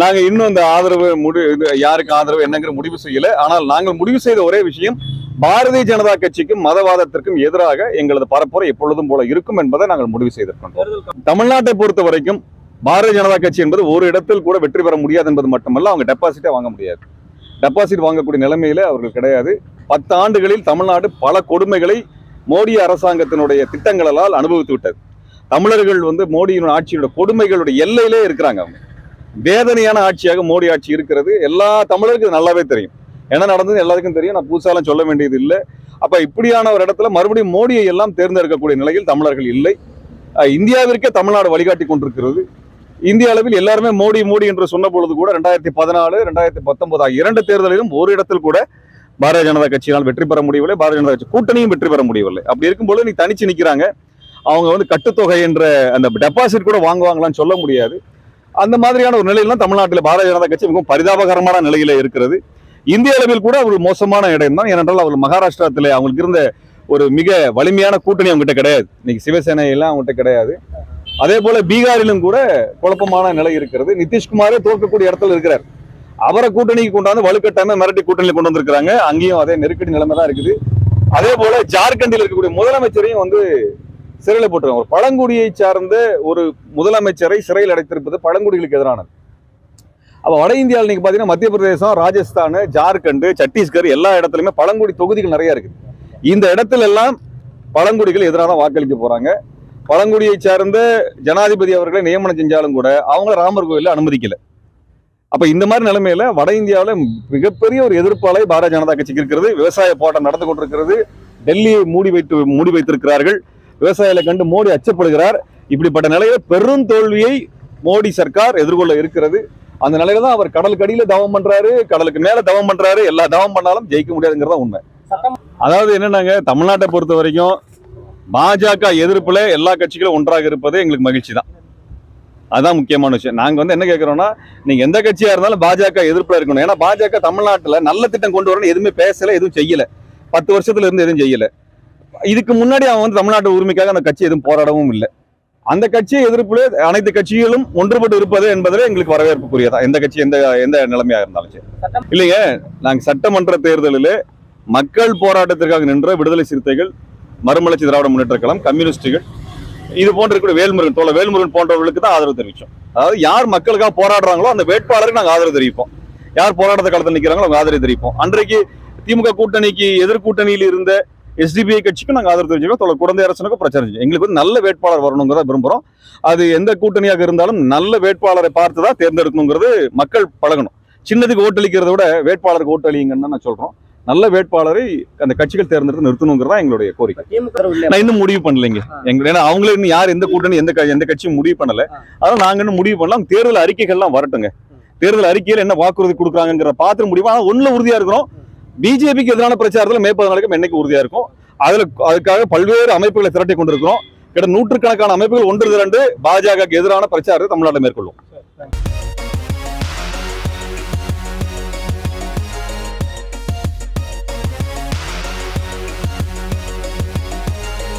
நாங்க இன்னும் இந்த ஆதரவு முடி யாருக்கு ஆதரவு என்னங்கிற முடிவு செய்யல. ஆனால் நாங்கள் முடிவு செய்த ஒரே விஷயம் பாரதிய ஜனதா கட்சிக்கும் மதவாதத்திற்கும் எதிராக எங்களது பரப்புரை எப்பொழுதும் போல இருக்கும் என்பதை நாங்கள் முடிவு செய்திருக்கின்றோம். தமிழ்நாட்டை பொறுத்த வரைக்கும் பாரதிய ஜனதா கட்சி என்பது ஒரு இடத்தில் கூட வெற்றி பெற முடியாது என்பது மட்டுமல்ல அவங்க டெபாசிட்டே வாங்க முடியாது. டெபாசிட் வாங்கக்கூடிய நிலைமையில அவர்கள் கிடையாது. பத்து ஆண்டுகளில் தமிழ்நாடு பல கொடுமைகளை மோடி அரசாங்கத்தினுடைய திட்டங்களால் அனுபவித்து விட்டது. தமிழர்கள் வந்து மோடியின் ஆட்சியோட கொடுமைகளுடைய எல்லையிலே இருக்கிறாங்க அவங்க. வேதனையான ஆட்சியாக மோடி ஆட்சி இருக்கிறது. எல்லா தமிழருக்கும் நல்லாவே தெரியும். என்ன நடந்தது எல்லாருக்கும் தெரியும். நான் புதுசாலாம் சொல்ல வேண்டியது இல்லை. அப்போ இப்படியான ஒரு இடத்துல மறுபடியும் மோடியை எல்லாம் தேர்ந்தெடுக்கக்கூடிய நிலையில் தமிழர்கள் இல்லை. இந்தியாவிற்கே தமிழ்நாடு வழிகாட்டி கொண்டிருக்கிறது. இந்திய அளவில் எல்லாருமே மோடி மோடி என்று சொன்ன பொழுது கூட ரெண்டாயிரத்தி பதினாலு ரெண்டாயிரத்தி பத்தொன்பது ஆகிய இரண்டு தேர்தலிலும் ஒரு இடத்தில் கூட பாரதிய ஜனதா கட்சியினால் வெற்றி பெற முடியவில்லை. பாரதிய ஜனதா கட்சி கூட்டணியும் வெற்றி பெற முடியவில்லை. அப்படி இருக்கும்போது நீ தனிச்சு நிற்கிறாங்க அவங்க வந்து கட்டுத்தொகை என்ற அந்த டெபாசிட் கூட வாங்குவாங்களான்னு சொல்ல முடியாது. அந்த மாதிரியான ஒரு நிலையில தமிழ்நாட்டில் பாரதிய ஜனதா கட்சி மிகவும் பரிதாபகரமான நிலையில இருக்கிறது. இந்திய அளவில் கூட அவர்கள் மோசமான இடம் தான் ஏனென்றால் அவர் மகாராஷ்டிரத்தில் அவங்களுக்கு இருந்த ஒரு மிக வலிமையான கூட்டணி அவங்ககிட்ட கிடையாது. இன்னைக்கு சிவசேனையெல்லாம் அவங்ககிட்ட கிடையாது. அதே போல பீகாரிலும் கூட குழப்பமான நிலை இருக்கிறது. நிதிஷ்குமாரே தோற்கக்கூடிய இடத்துல இருக்கிறார். அவரை கூட்டணிக்கு கொண்டாந்து வலுக்கட்டாம மிரட்டி கூட்டணியில் கொண்டு வந்திருக்கிறாங்க. அங்கேயும் அதே நெருக்கடி நிலைமை தான் இருக்குது. அதே போல ஜார்க்கண்டில் இருக்கக்கூடிய முதலமைச்சரையும் வந்து சிறையில் போட்டிருக்காங்க. ஒரு பழங்குடியை சார்ந்த ஒரு முதலமைச்சரை சிறையில் அடைத்திருப்பது பழங்குடிகளுக்கு எதிரானது. அப்போ வட இந்தியாவில் நீங்கள் பார்த்தீங்கன்னா மத்திய பிரதேசம் ராஜஸ்தான் ஜார்க்கண்ட் சத்தீஸ்கர் எல்லா இடத்துலையுமே பழங்குடி தொகுதிகள் நிறைய இருக்குது இந்த இடத்துல எல்லாம் பழங்குடிகள் எதிராக தான் வாக்களிக்க போகிறாங்க பழங்குடியை சார்ந்த ஜனாதிபதி அவர்களை நியமனம் செஞ்சாலும் கூட அவங்கள ராமர் கோயிலில் அனுமதிக்கலை. அப்போ இந்த மாதிரி நிலைமையில வட இந்தியாவில் மிகப்பெரிய ஒரு எதிர்ப்பாலை பாரதிய ஜனதா கட்சிக்கு இருக்கிறது விவசாய போராட்டம் நடந்து கொண்டிருக்கிறது டெல்லியை மூடி வைத்து மூடி வைத்திருக்கிறார்கள். விவசாயிகளை கண்டு மோடி அச்சப்படுகிறார். இப்படிப்பட்ட நிலையில பெரும் தோல்வியை மோடி சர்க்கார் எதிர்கொள்ள இருக்கிறது. அந்த நிலையில தான் அவர் கடலுக்கு அடியில தவம் பண்றாரு கடலுக்கு மேல தவம் பண்றாரு எல்லா தவம் பண்ணாலும் ஜெயிக்க முடியாதுங்கிறதா உண்மை. அதாவது என்னன்னாங்க தமிழ்நாட்டை பொறுத்த வரைக்கும் பாஜக எதிர்ப்புல எல்லா கட்சிகளும் ஒன்றாக இருப்பது எங்களுக்கு மகிழ்ச்சி தான் அதான் முக்கியமான விஷயம். நாங்க வந்து என்ன கேட்கறோம்னா நீங்க எந்த கட்சியா இருந்தாலும் பாஜக எதிர்ப்புல இருக்கணும். ஏன்னா பாஜக தமிழ்நாட்டுல நல்ல திட்டம் கொண்டு வரணும் எதுவுமே பேசல எதுவும் செய்யல. பத்து வருஷத்துல இருந்து எதுவும் செய்யல. இதுக்கு முன்னாடி அவன் வந்து தமிழ்நாட்டு உரிமைக்காக அந்த கட்சி எதுவும் போராடவும் இல்லை. அந்த கட்சியை எதிர்ப்புல அனைத்து கட்சிகளும் ஒன்றுபட்டு இருப்பது என்பதில் எங்களுக்கு வரவேற்புக்குரியதா? எந்த கட்சி எந்த எந்த நிலைமையா இருந்தாலும் சரி. இல்லைங்க நாங்க சட்டமன்ற தேர்தலில் மக்கள் போராட்டத்திற்காக நின்ற விடுதலை சிறுத்தைகள் மறுமலர்ச்சி திராவிட முன்னேற்ற கழகம் கம்யூனிஸ்டுகள் இது போன்ற இருக்கக்கூடிய வேல்முருகன் தோழ வேல்முருகன் போன்றவர்களுக்கு தான் ஆதரவு தெரிவிச்சோம். அதாவது யார் மக்களுக்காக போராடுறாங்களோ அந்த வேட்பாளருக்கு நாங்க ஆதரவு தெரிவிப்போம். யார் போராட்ட காலத்தில் நிக்கிறாங்களோ அவங்க ஆதரவு தெரிவிப்போம். அன்றைக்கு திமுக கூட்டணிக்கு எதிர்கூட்டணியில் இருந்த எஸ்டிபிஐ கட்சிக்கும் நாங்க ஆதரவு தெரிவிச்சோம் தோழ குழந்தை அரசனுக்கும் பிரச்சாரம் செஞ்சோம் எங்களுக்கு வந்து நல்ல வேட்பாளர் வரணுங்கிறத விரும்புறோம். அது எந்த கூட்டணியாக இருந்தாலும் நல்ல வேட்பாளரை பார்த்து தான் தேர்ந்தெடுக்கணுங்கிறது மக்கள் பழகணும். சின்னதுக்கு ஓட்டளிக்கிறத விட வேட்பாளருக்கு ஓட்டளிங்கன்னு நான் சொல்றோம். நல்ல வேட்பாளரை அந்த கட்சிகள் தேர்ந்தெடுத்து நிறுத்தணுங்கிறதா எங்களுடைய கோரிக்கை. நான் இன்னும் முடிவு பண்ணலைங்க. எங்க ஏன்னா அவங்களே இன்னும் யார் எந்த கூட்டணி எந்த எந்த கட்சியும் முடிவு பண்ணல. அதனால நாங்க இன்னும் முடிவு பண்ணலாம் தேர்தல் அறிக்கைகள்லாம் வரட்டுங்க. தேர்தல் அறிக்கையில் என்ன வாக்குறுதி கொடுக்குறாங்கிற பார்த்து முடிவு ஆனா ஒண்ணுல உறுதியா இருக்கிறோம். பிஜேபிக்கு எதிரான பிரச்சாரத்தில் மே பதினாலுக்கும் என்னைக்கு உறுதியா இருக்கும்? அதுல அதுக்காக பல்வேறு அமைப்புகளை திரட்டி கொண்டிருக்கிறோம். கிட்ட நூற்றுக்கணக்கான அமைப்புகள் ஒன்று திரண்டு பாஜகவுக்கு எதிரான பிரச்சாரத்தை தமிழ்நாட்டில் மேற்கொள்ளும்.